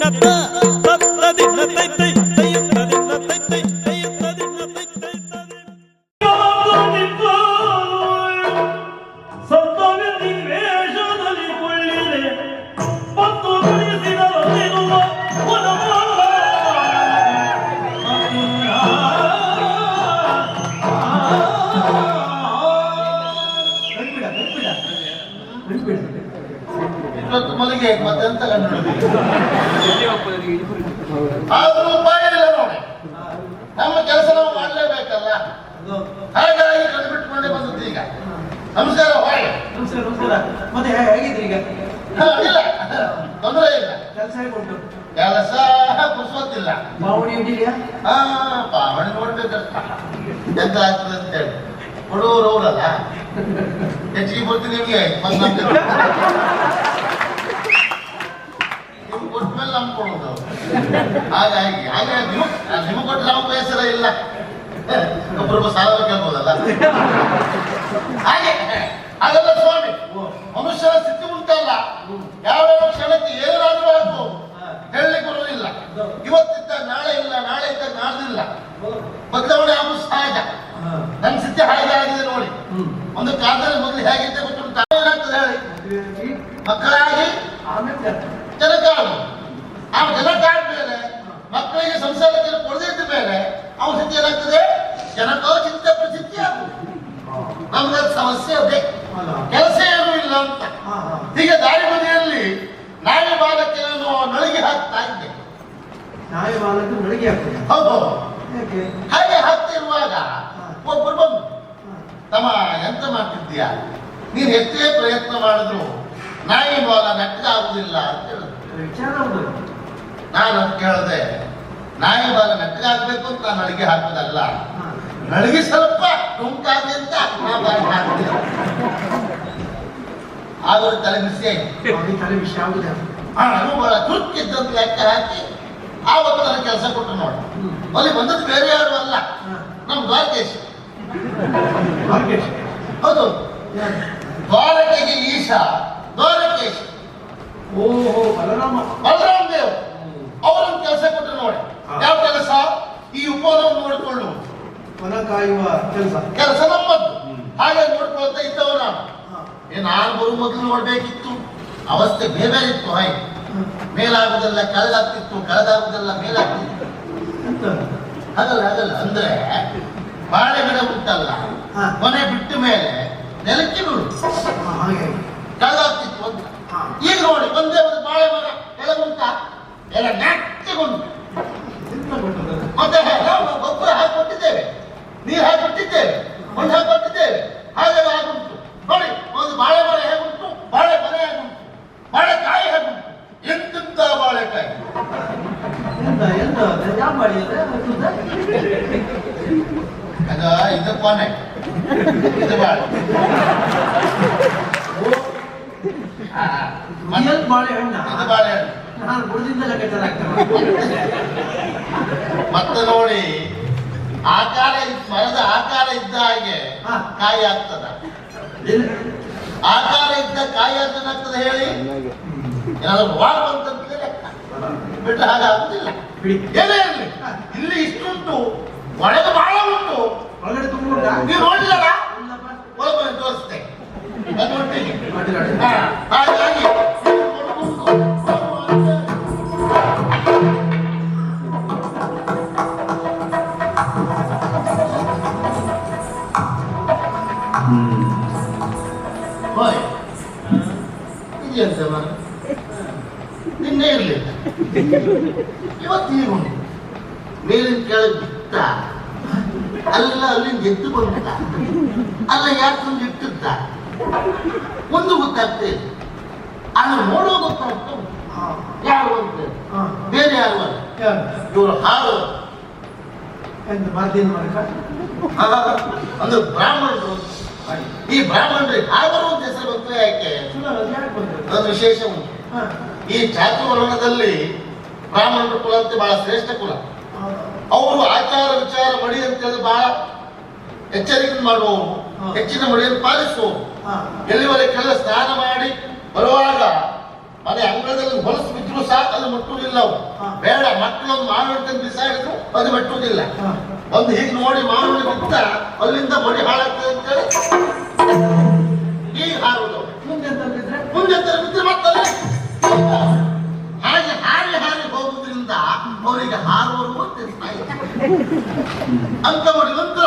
जन्नत ಆದ್ರೂ ಉಪಾಯ ಇಲ್ಲ ನೋಡಿ. ನಮ್ಮ ಕೆಲಸ ನಾವು ಮಾಡಲೇಬೇಕಲ್ಲ. ಹಾಗಾಗಿ ಕಂಡುಬಿಟ್ಕೊಂಡೇ ಬಂದದ್ದು ಈಗ. ನಮಸ್ಕಾರ ನಮಸ್ಕಾರ ಮತ್ತೆ ಹೇಗಿದ್ರಿ ಈಗ? ಇಲ್ಲ. ತೊಂದರೆ ಇಲ್ಲ. ಕೆಲಸ ಹೇಗುಂಟು ಕೆಲಸ ಪುರ್ಸೊತ್ತಿಲ್ಲ. ಬಾವಣಿ ಇದೆಯಾ ಹಾ ಬಾವಣಿ ನೋಡ್ಬೇಕಷ್ಟ. ಎಂತ ಆಗ್ತದೆ ಅಂತ ಹೇಳಿ. ಕೊಡುವವರು ಅವರಲ್ಲ. ಹೆಚ್ಚಿಗೆ ಬರ್ತೀನಿ ನಿಮ್ಗೆ ಮತ್ತೆ ನಮ್ಗೆ ನೀವು ಕೊಟ್ಟ ಮೇಲೆ ನಮ್ಗೆ ಕೊಡೋದು ಅವ್ರು. ಹಾಗಾಗಿ, ಹಾಗೆ ನಿಮಗೆ ಕೊಟ್ಟು ನಾವು ಬೇಸರ ಇಲ್ಲ. ಒಬ್ಬರೊಬ್ಬ ಸಾಲ ಕೇಳ್ಬೋದಲ್ಲ? ಹಾಗೆ, ಹಾಗಲ್ಲ ಸ್ವಾಮಿ, ಮನುಷ್ಯನ ಸ್ಥಿತಿ ಉಂಟಲ್ಲ. ಯಾವ ಕ್ಷಣಕ್ಕೆ ಏನಾದ್ರೂ ಆಗ್ಬೋದು ಹೇಳಲಿಕ್ಕೆ ಬರೋದಿಲ್ಲ ಇವತ್ತಿದ್ದ ನಾಳೆ ಇಲ್ಲ, ನಾಳೆ ಇದ್ದ ನಾಡ್ದಿಲ್ಲ. ಬದಲಾವಣೆ ಆಗುವ ಸಹಜ. ನನ್ನ ಸ್ಥಿತಿ ಹಾಗೆ ಆಗಿದೆ ನೋಡಿ. ಒಂದು ಕಾಲದಲ್ಲಿ ಮೊದಲು ಹೇಗಿದ್ದೆ ಗೊತ್ತುಂಟು? ಏನಾಗ್ತದೆ ಹೇಳಿ ಮಕ್ಕಳಾಗಿ ಆಮೇಲೆ ಜನಕಾಳು ಆ ಜನಕಾಳ ಮೇಲೆ ಮಕ್ಕಳಿಗೆ ಸಂಸಾರಕ್ಕೆ ಕೊಡದಿದ್ದ ಮೇಲೆ ಅವನ ಸ್ಥಿತಿ ಏನಾಗ್ತದೆ? ಜನಕೋ ಚಿಂತ ಪ್ರಸಿದ್ಧಿ ಆಗುದು ನಮ್ಗೆ ಸಮಸ್ಯೆ ಅದೇ. ಕೆಲಸ ಏನೂ ಇಲ್ಲ ಅಂತ. ಹೀಗೆ ದಾರಿ ಬದಿಯಲ್ಲಿ ನಾಯಿ ಬಾಲಕ್ಕೆ ನಾನು ನಳಿಗೆ ಹಾಕ್ತಾ ಇದ್ದೆ. ನಾಯಿ ಬಾಲಕ್ಕೆ ನಳಿಗೆ ಆಗ್ತದೆ ಹೌದು. ಹಾಗೆ ಹಾಕ್ತಿರುವಾಗ ಒಬ್ಬರು ಬಂದು. ತಮ್ಮ ಎಂತ ಮಾಡ್ತಿದ್ದೀಯಾ? ನೀನ್ ಎಷ್ಟೇ ಪ್ರಯತ್ನ ಮಾಡಿದ್ರು ನಾಯಿ ಬಾಲ ನೆಟ್ಟಗಾಗುದಿಲ್ಲ ಅಂತ ಹೇಳಿದ್ರು. ನಾನು ಅಂತ ಕೇಳಿದೆ ನಾಯಿ ಬಾಲ ನೆಟ್ಟಗಾಗ್ಬೇಕು ಅಂತ ನಾನು ಅಡಿಗೆ ಹಾಕೋದಲ್ಲ? ನಡಿಗೆ ಸ್ವಲ್ಪ ಟುಂಕಾಗಿ ಅಂತ ನಾ ಬಾಯಿ ಹಾಕ್ತೀನಿ. ಆದರೂ ತಲೆ ಬಿಸಿ ಆಯ್ತು. ತಲೆ ವಿಷಯ ಆಗುದ ಆ ನಾನು ಬಹಳ ತುರ್ಕಿದ್ದಂತ ಲೆಕ್ಕ ಹಾಕಿ ಆವತ್ತು ನನಗೆ ಕೆಲಸ ಕೊಟ್ಟು ನೋಡಿ. ಅಲ್ಲಿ ಬಂದದ್ದು ಬೇರೆ ಯಾರು ಅಲ್ಲ. ನಮ್ಮ ದ್ವಾರಕೇಶ್. ಹೌದು? ದ್ವಾರಕೆಗೆ ಈಶಾ. ದ್ವಾರಕೇಶ್. ಓಹೋ ಬಲರಾಮ. ಬಲರಾಮ್ ದೇವ್ ಅವರೊಂದು ಕೆಲಸ ಕೊಟ್ಟು ನೋಡಿ ಹಾ. ಯಾವ ಕೆಲಸ ಈ ಉಪವನ್ನು ನೋಡಿಕೊಳ್ಳುವುದು ಹೊಲ ಕಾಯುವ ಕೆಲಸ. ಕೆಲಸ ನಮ್ಮದ್ದು ಹಾಗೆ ನೋಡ್ಕೊಳ್ತಾ ಇದ್ದವ ನಾನು. ಏನ್ ನಾನು ಮೊದಲು ನೋಡ್ಬೇಕಿತ್ತು? ಅವಸ್ಥೆ ಬೇರೆ ಇತ್ತು ಹಾಗೆ. ಹಾ. ಮೇಲಾಗುದೆಲ್ಲ ಕೆಳಗಾಗ್ತಿತ್ತು ಕೆಳಗಾಗುದೆಲ್ಲ ಮೇಲಾಗ್ತಿತ್ತು. ಹಾಗಲ್ಲ ಹಾಗಲ್ಲ ಅಂದ್ರೆ ಬಾಳೆ ಗಿಡ ಉಂಟಲ್ಲ ಹಾ. ಕೊನೆ ಬಿಟ್ಟ ಮೇಲೆ ನೆಲಕ್ಕೆ ನೋಡು ಕೆಳಗಾಗ್ತಿತ್ತು ಅಂತ. ಈಗ ನೋಡಿ ಒಂದೇ ಒಂದು ಬಾಳೆ ಮರ ಕೆಳಗುಂಟ ಎಲ್ಲ ನೆಟ್ಟಿಗೊಂಡು? ಮತ್ತೆ ಗೊಬ್ಬರ ಹಾಕೊಟ್ಟಿದ್ದೇವೆ ನೀರು ಹಾಕೊಟ್ಟಿದ್ದೇವೆ ಮಣ್ಣು ಹಾಕೊಟ್ಟಿದ್ದೇವೆ ಹಾಗೆಲ್ಲ ಆಗುಂಟು. ನೋಡಿ ಒಂದು ಬಾಳೆ ಮರ ಹೇಗುಂಟು ಬಾಳೆ ಮರ ಹೇಗುಂಟು ಬಾಳೆಕಾಯಿ ಹೇಗುಂಟು ಎಂತೆಂತ ಬಾಳೆಕಾಯಿ? ಎಂತ ಎಂತ ಯಾವ ಮಾಡಿ ಅಂದ್ರೆ ಗೊತ್ತುಂಟಾ? ಅದು ಇದು ಕೊನೆ. ಇದು ಬಾಳೆ. ಆ, ಮತ್ತೆ ರಿಯಲ್ ಬಾಳೆಹಣ್ಣ ಇದು ಬಾಳೆಹಣ್ಣು ನಾನು ಬುಡದಿಂದ ಲೆಕ್ಕಾಚಾರ ಆಗ್ತದೆ ಮತ್ತೆ ನೋಡಿ. ಆಕಾರ ಮರದ ಆಕಾರ ಇದ್ದ ಹಾಗೆ. ಕಾಯಿ ಆಗ್ತದ. ಆಕಾರ ಇದ್ದ ಕಾಯಿ ಆಗ್ತದೆ ಹೇಳಿ? ಏನಾದ್ರು ವಾರ ಬಂತಂದ್ರೆ ಲೆಕ್ಕ. ಬಿಟ್ರೆ ಹಾಗೆ ಆಗುದಿಲ್ಲ. ಏನೇ ಇರಲಿ. ಇಲ್ಲಿ ಇಷ್ಟುಂಟು. ಒಳಗೆ ಬಹಳ ಉಂಟು. ಒಳಗಡೆ ತುಂಬ? ನೀವು ನೋಡಿಲ್ಲ ಅಲ್ಲ ಯಾಕೆ ಇಟ್ಟಿದ್ದ? ಒಂದು ಗೊತ್ತಾಗ್ತದೆ ಆದ್ರೆ ನೋಡೋ ಗೊತ್ತಾಗ್ತಾ. ಯಾರು ಅಂತ. ಬೇರೆ ಯಾರು ಅಲ್ಲ? ಇವರು ಮರ್ದಿನ ಮರಕ ಅಂದ್ರೆ ಬ್ರಾಹ್ಮಣರು. ಈ ಬ್ರಾಹ್ಮಣರಿಗೆ ಹಾವರು ಅಂತ ಹೆಸರು ಬಂತು ಯಾಕೆ? ಅದು ವಿಶೇಷ ಉಂಟು. ಈ ಚಾತುರ್ವರ್ಣದಲ್ಲಿ ಬ್ರಾಹ್ಮಣರ ಕುಲ ಅಂತ ಬಹಳ ಶ್ರೇಷ್ಠ ಕುಲ. ಅವರು ಆಚಾರ ವಿಚಾರ ಮಡಿ ಅಂತ ಹೇಳಿ ಬಹಳ ಎಚ್ಚರಿಕೆ ಮಾಡುವವನು ಹೆಚ್ಚಿನ ಮಳೆಯನ್ನು ಪಾಲಿಸುವವನು. ಎಲ್ಲಿವರೆಗೆಲ್ಲ ಸ್ನಾನ ಮಾಡಿ ಬರುವಾಗ ಮನೆ ಅಂಗಳದಲ್ಲಿ ಹೊಲಸು ಬಿದ್ರು ಸಹ ಅದು ಮುಟ್ಟುವುದಿಲ್ಲ ಬೇಡ ಮಕ್ಕಳೊಂದು ಮಾವಿನ ಬಿಸಾಡಿದ್ರು ಅದು ಮೆಟ್ಟುವುದಿಲ್ಲ. ಒಂದು ಹೀಗೆ ನೋಡಿ ಮಾವಿನ ಬಿತ್ತ ಅಲ್ಲಿಂದ ಮಡಿ ಹಾಳಾಗ್ತದೆ ಅಂತ ಹೇಳಿ ಹೀಗೆ ಹಾರುವುದು ಅಂತವರಿಗಂತ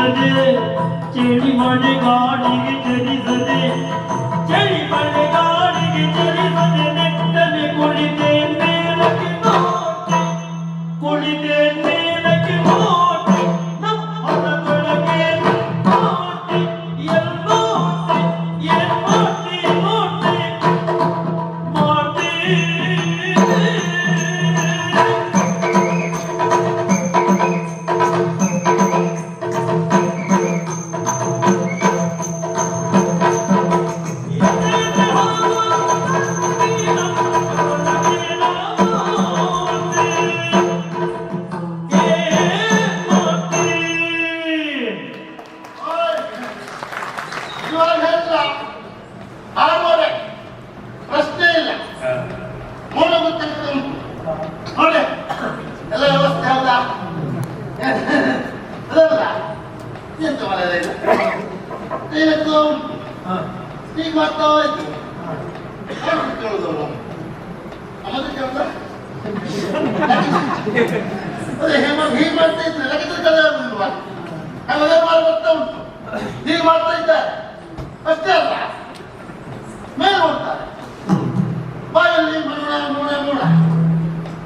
செடிசது செடி மழை காடுகி செடிசது செடி மழை காடுகி செடி ಎಂತ ಮನೆ ಇದು ಇವತ್ತು ಹಾ ಈಗ ಮಾಡ್ತಾ ಹೋಯ್ತು ಕೇಳುದವರು ನಮ್ಮದು ಕೇಳ್ದ ಅದೇ ಹೇಗೆ ಹೀಗೆ ಮಾಡ್ತಾ ಇದ್ರೆ ಲಗತ್ತಿನ ಕಲೆ ಆಗುದಿಲ್ವಾ ಹಾಗಾದ್ರೆ ಮಾಡಿ ಬರ್ತಾ ಉಂಟು ಹೀಗೆ ಮಾಡ್ತಾ ಇದ್ದಾರೆ ಅಷ್ಟೇ ಅಲ್ಲ ಮೇಲೆ ನೋಡ್ತಾರೆ ಬಾಯಲ್ಲಿ ಮೂಡ ಮೂಡ ಮೂಡ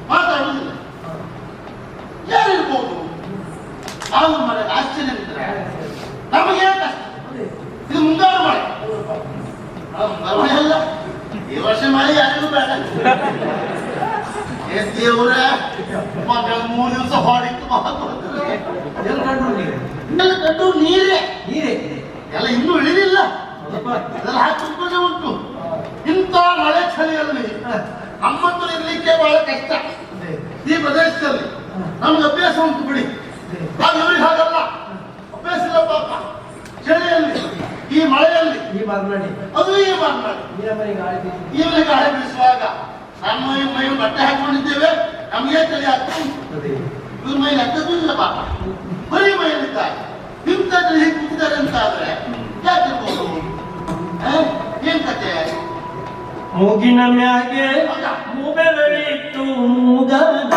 ಮಾತಾಡುವುದಿಲ್ಲ ಯಾರಿರ್ಬೋದು ಅವ್ರ ಮನೆ ಆಶ್ಚರ್ಯವಿದ್ರೆ ನಮಗೆ ಕಷ್ಟ ಇದು ಮುಂಗಾರು ಮಳೆ ಮಳೆ ಅಲ್ಲ. ಈ ವರ್ಷ ಮಳೆ ಯಾರಿಗೂ ಬೇಡ. ದೇವ್ರ ಮೂರು ದಿವಸ ಹೊಡಿತು ಎಲ್ಲಿ ಕಟ್ಟು ನೀರೇ? ನೀರೇ. ಎಲ್ಲ ಇನ್ನೂ ಇಳಿದಿಲ್ಲ. ಅದೆಲ್ಲ ಹಾಕಿಕೊಂಡೇ ಉಂಟು. ಇಂಥ ಮಳೆ ಚಳಿಯಲ್ಲಿ ನಮ್ಮಂತೂ ಇರ್ಲಿಕ್ಕೆ ಬಹಳ ಕಷ್ಟ. ಈ ಪ್ರದೇಶದಲ್ಲಿ ನಮ್ಗೆ ಅಭ್ಯಾಸ ಉಂಟು ಬಿಡಿ. ಆಗ ಇವ್ರಿಗೆ ಹಾಗಲ್ಲ ಅಭ್ಯಾಸ ಇಲ್ಲ ಪಾಪ ಚಳಿಯಲ್ಲಿ ಈ ಮಳೆಯಲ್ಲಿ ಈ ಬರ್ನಾಡಿ ಅದು ಈ ಮರ್ನಾಡಿ. ನೀರ ಮನೆಗೆ ಗಾಳಿ ಬೀಸಿ. ಗಾಳಿ ಬೀಸುವಾಗ ನಮ್ಮ ಮೈ ಮೈ ಬಟ್ಟೆ ಹಾಕೊಂಡಿದ್ದೇವೆ. ನಮಗೆ ತಲೆ ಅದೇ. ಇವ್ರ ಮೈಲಿ ಹತ್ತದಿಲ್ಲ ಪಾಪ. ಬರೀ ಮೈಲಿದ್ದಾರೆ ಇಂಥ ಹೀಗೆ ಕೂತಿದ್ದಾರೆ ಅಂತ ಆದ್ರೆ ಯಾಕಿರ್ಬೋದು ಆ? ಏನ್ ಕತೆ ಮೂಗಿನ ಮ್ಯಾಗೆ ಮೂಬೆರಳಿಟ್ಟು ಮೂಗನಿಂದ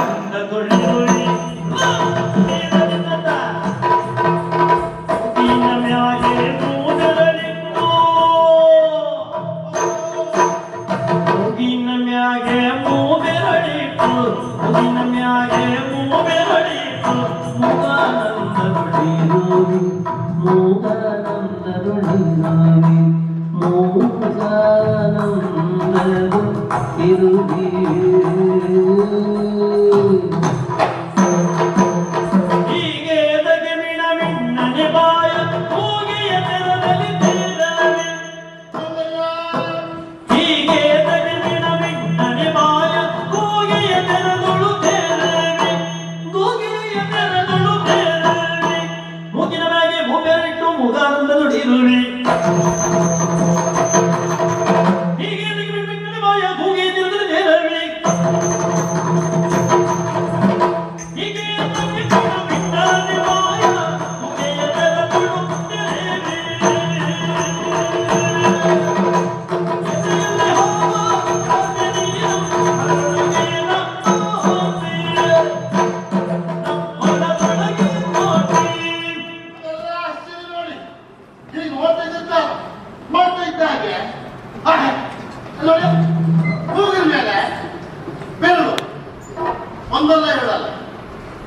ಒಂದಲ್ಲ ಹೇಳಲ್ಲ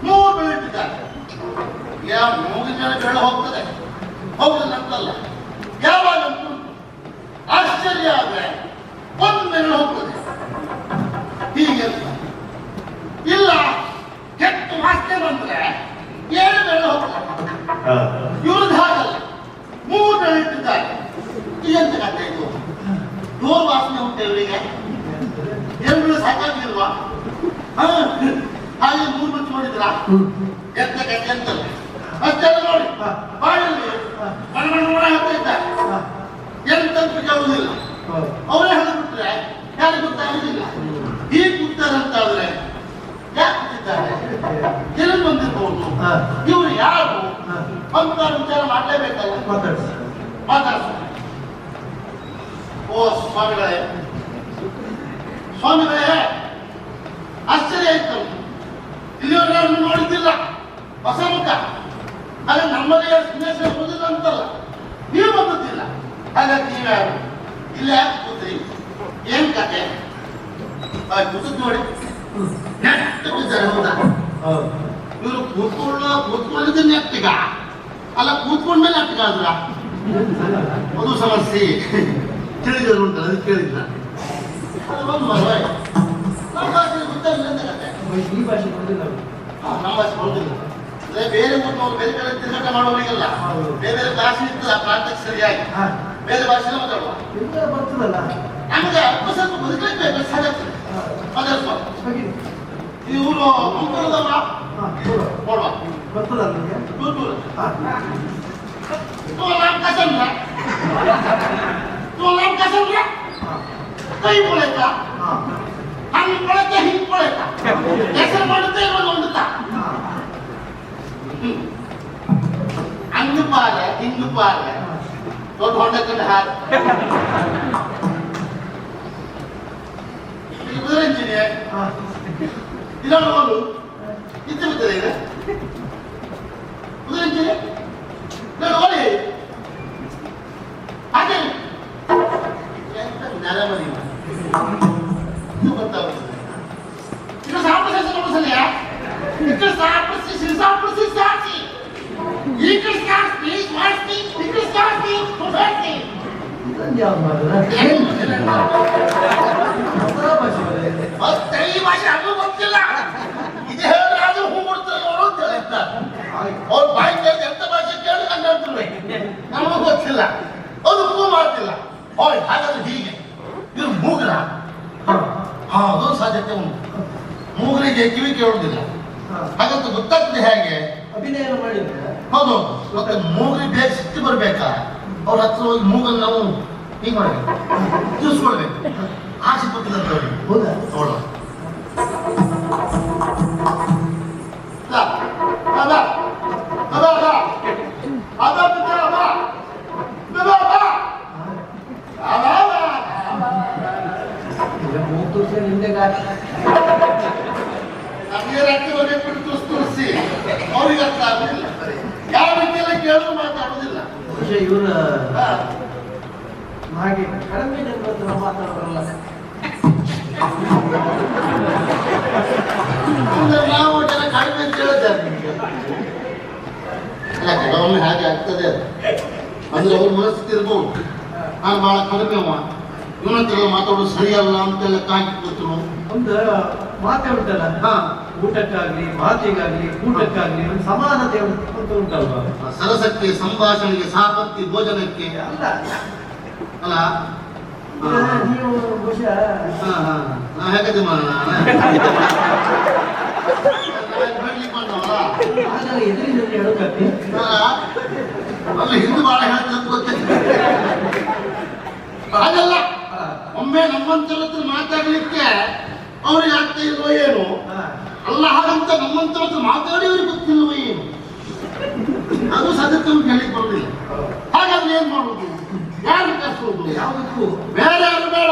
ಮೂರು ಬೆರಳಿಟ್ಟಿದ್ದಾರೆ ಯಾವ ಮೂಗಿನ ಜನ ಹೇಳ ಹೋಗ್ತದೆ? ಹೋಗುದಿಲ್ಲ ಅಂತಲ್ಲ ಯಾವಾಗ ಆಶ್ಚರ್ಯ ಆದ್ರೆ ಒಂದು ಬೆರಳು ಹೋಗ್ತದೆ. ಹೀಗೆ ಇಲ್ಲ ಕೆಟ್ಟು ವಾಸನೆ ಬಂದ್ರೆ ಏಳು ಬೆರಳು ಹೋಗ್ತದೆ. ಇವ್ರದ್ದು ಹಾಗಲ್ಲ. ಮೂರು ಬೆಳೆ ಇಟ್ಟಿದ್ದಾರೆ. ಕಥೆ ಇದು. ನೂರು ವಾಸನೆ ಉಂಟು ಇವರಿಗೆ ಎರಡು ಸಾಕಾಗಿಲ್ವಾ? ಹಾಗೆ ಮೂರು ಮಂದಿ ನೋಡಿದ್ರ? ಎಂತ ಎಂತ ಅಷ್ಟೆಲ್ಲ ನೋಡಿ. ಬಾಯಲ್ಲಿ ಮಣ ಮಣ ಮಣ ಹಾಕ್ತಾ ಇದ್ದಾರೆ ಎಂತ ಕೇಳುವುದಿಲ್ಲ. ಅವರೇ ಹೇಳಿಬಿಟ್ರೆ ಯಾರು ಗೊತ್ತಾಗುದಿಲ್ಲ. ಈ ಕೂತಾರಂತಾದ್ರೆ ಯಾಕೆ ಕೂತಿದ್ದಾರೆ? ಎಲ್ಲಿ ಬಂದಿರ್ಬೋದು. ಇವರು ಯಾರು? ಅಂತ ವಿಚಾರ ಮಾಡಲೇಬೇಕಲ್ಲ? ಮಾತಾಡ್ಸ. ಓ ಸ್ವಾಮಿಗಳೇ. ಸ್ವಾಮಿಗಳೇ ಆಶ್ಚರ್ಯ ಆಯ್ತು ಇಲ್ಲಿವರೆಗೆ ಅವ್ರನ್ನ ನೋಡಿದ್ದಿಲ್ಲ ಹೊಸ ಮುಖ ಅಲ್ಲ ನಮ್ಮಲ್ಲಿ ಸ್ನೇಹ ಬರುದಿಲ್ಲ ಅಂತಲ್ಲ. ನೀವು ಬಂದದ್ದಿಲ್ಲ ಅಲ್ಲ ನೀವ್ಯಾರು ಇಲ್ಲ ಯಾಕೆ ಕೂತ್ರಿ. ಏನ್ ಕತೆ? ಕೂತದ್ ನೋಡಿ. ಹೌದಾ ಇವರು ಕೂತ್ಕೊಳ್ಳ ಕೂತ್ಕೊಳ್ಳಿದ ನೆಟ್ಟಿಗ. ಅಲ್ಲ ಕೂತ್ಕೊಂಡ್ಮೇಲೆ ನೆಟ್ಟಿಗ ಅದ್ರ? ಅದು ಸಮಸ್ಯೆ. ತಿಳಿದ್ರು ಅಂತ ಅದಕ್ಕೆ ಕೇಳಿಲ್ಲ. ಅದು. ನಮ್ಮ ಭಾಷೆ ಗೊತ್ತಾಗಿಲ್ಲ ಅಂತ ಕತೆ? ಬಂದಿಲ್ಲ ನಮ್ಮ ಭಾಷೆ ಬರುದಿಲ್ಲ ಅದೇ ಬೇರೆ ಊರಿನವರು ಬೇರೆ ಕಡೆ ತಿರುಗಾಟ ಮಾಡೋರಿಗಲ್ಲ. ಬೇರೆ ಬೇರೆ ಭಾಷೆ ಇರ್ತದೆ ಆ ಪ್ರಾಂತಕ್ಕೆ ಸರಿಯಾಗಿ. ಬೇರೆ ಭಾಷೆ ಮಾತಾಡುವ. ಬರ್ತದಲ್ಲ? ನಮಗೆ ಅಲ್ಪ ಸ್ವಲ್ಪ ಬದುಕಲಿಕ್ಕೆ ಸ್ವಾಮಿ ಹೋಗಿ. ಇವರು ಬರ್ತದಲ್ಲ ನಿಮಗೆ? ದೂರ ದೂರ. ಕೈ ಕೊಳೆತ. ಹಂಗ್ ಕೊಳೆತ ಹಿಂಗ್ ಕೊಳೆತ. ಹೆಸರು ಮಾಡುತ್ತೆ ಇರೋದು ಹಂಗ್ ಪಾಲೆ ಹಿಂಗ್ ಪಾಲೆ ದೊಡ್ಡ ಹೊಂಡ ಕಂಡು ಹಾರ ಕುದುರೆ ಇಂಜಿನಿಯರ್ ಹಾ ಇದನ್ನು ಒಂದು ಇದ್ದು ಬಿದ್ದರೆ ಇದೆ ಕುದುರೆ ಇಂಜಿನಿಯರ್ ಇದೊಂದು ಯಾವ್ದು ಮಾಡಿದ್ರೆ ಭಾಷೆ ಭಾಷೆ ಅದು ಗೊತ್ತಿಲ್ಲ ಇದು ಹೇಳಿದ್ರೆ ಹೂ ಕೊಡ್ತಾರೆ ನೋಡು ಅಂತ ಹೇಳಿದ್ದಾರೆ ಅವ್ರ ಬಾಯಿ ಕೇಳಿದ ಎಂತ ಭಾಷೆ ಕೇಳಿ ಹೇಳಿ. ನಮಗೂ ಗೊತ್ತಿಲ್ಲ ಅದು ಹೂ ಮಾಡ್ತಿಲ್ಲ ಓಯ್ ಹಾಗಾದ್ರೆ ಹೀಗೆ ಇದು ಮೂಗ್ರ ಹಾ ಅದು ಸಾಧ್ಯತೆ ಉಂಟು ಮೂಗರಿಗೆ ಕಿವಿ ಕೇಳುವುದಿಲ್ಲ ಹಾ ಹಾಗಂತ ಗೊತ್ತಾಗ್ತದೆ ಹೇಗೆ ಅಭಿನಯ ಮಾಡಿದ್ರೆ? ಹೌದು ಮತ್ತೆ ಮೂಗ್ರಿ ಬೇಗ ಸಿಟ್ಟು ಬರ್ಬೇಕಾ? ಅವ್ರ ಹತ್ರ ಹೋಗಿ ಮೂಗನ್ನು ನಾವು ಹೀಗೆ ಮಾಡ್ಬೇಕು. ಕೊಡ್ಬೇಕು. ಆಸೆ ಹೇಳಿ ಹೌದಾ? ನೋಡುವ ಅವ್ರಿಗೆ ಅರ್ಥ ಆಗುದಿಲ್ಲ. ಯಾವ ರೀತಿಯೆಲ್ಲ ಕೇಳಿದ್ರು ಮಾತಾಡುದಿಲ್ಲ. ಇವರು. ಹಾಗೆ ಕಡಿಮೆ ಮಾತಾಡೋರಲ್ಲ ಅಂದ್ರೆ ನಾವು ಜನ ಕಡಿಮೆ ಅಂತ ಹೇಳಿದ್ದಾರೆ ನಿಮ್ಗೆ. ಅಲ್ಲ ಕೆಲವೊಮ್ಮೆ ಹಾಗೆ ಆಗ್ತದೆ ಅದು. ಅಂದ್ರೆ ಅವ್ರ ಮನಸ್ಥಿತಿ ಇರ್ಬೋದು. ನಾನು ಬಹಳ ಕಡಿಮೆ ಇವನ ಹತ್ರ ಮಾತಾಡೋದು ಸರಿಯಲ್ಲ ಅಂತೆಲ್ಲ ಕಾಯ್ತು ಕೂತ್ರು. ಒಂದು ಮಾತೆ ಉಂಟಲ್ಲ? ಹಾ. ಊಟಕ್ಕಾಗ್ಲಿ ಮಾತಿಗಾಗ್ಲಿ ಊಟಕ್ಕಾಗ್ಲಿ ಒಂದು ಸಮಾನತೆ ಅಂತ ಉಂಟಲ್ವಾ? ಸರಸಕ್ಕೆ ಸಂಭಾಷಣೆಗೆ ಸಾಪತ್ತಿ ಭೋಜನಕ್ಕೆ. ಅಲ್ಲ ಅಲ್ಲ? ನೀವು ಬಹುಶಃ ಹಾ ಹಾ. ನಾ ಹೇಗದೆ ಮಾಡೋಣ? ಅಲ್ಲ ಹಿಂದೂ ಬಾಳ ಗೊತ್ತಿಲ್ಲ ಹಾಗಲ್ಲ. ಒಮ್ಮೆ ನಮ್ಮಂತರ ಹತ್ರ ಮಾತಾಡ್ಲಿಕ್ಕೆ ಅವ್ರಿಗೆ ಆಗ್ತಾ ಇಲ್ವೋ ಏನು? ಅಲ್ಲ ಹಾಗಂತ ನಮ್ಮಂತರ ಹತ್ರ ಮಾತಾಡಿ ಅವ್ರಿಗೆ ಗೊತ್ತಿಲ್ವೋ ಏನು? ಅದು ಸದ್ಯಕ್ಕೆ ಹೇಳಿಕ್ ಬರ್ಲಿಲ್ಲ ಹಾಗಾದ್ರೆ ಏನ್ ಮಾಡುದು? ಯಾರು ಕರ್ಸೋದು ಯಾವುದಕ್ಕೂ. ಬೇರೆ ಯಾರು ಬೇಡ.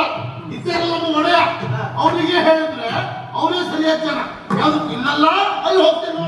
ಇದ್ದಾರೆ ನಮ್ಮ ಒಡೆಯ. ಅವರಿಗೆ ಹೇಳಿದ್ರೆ ಅವನೇ ಸರಿಯಾದ ಜನ. ಯಾವ್ದು ಇಲ್ಲಲ್ಲ ಅಲ್ಲಿ ಹೋಗ್ತೇನೆ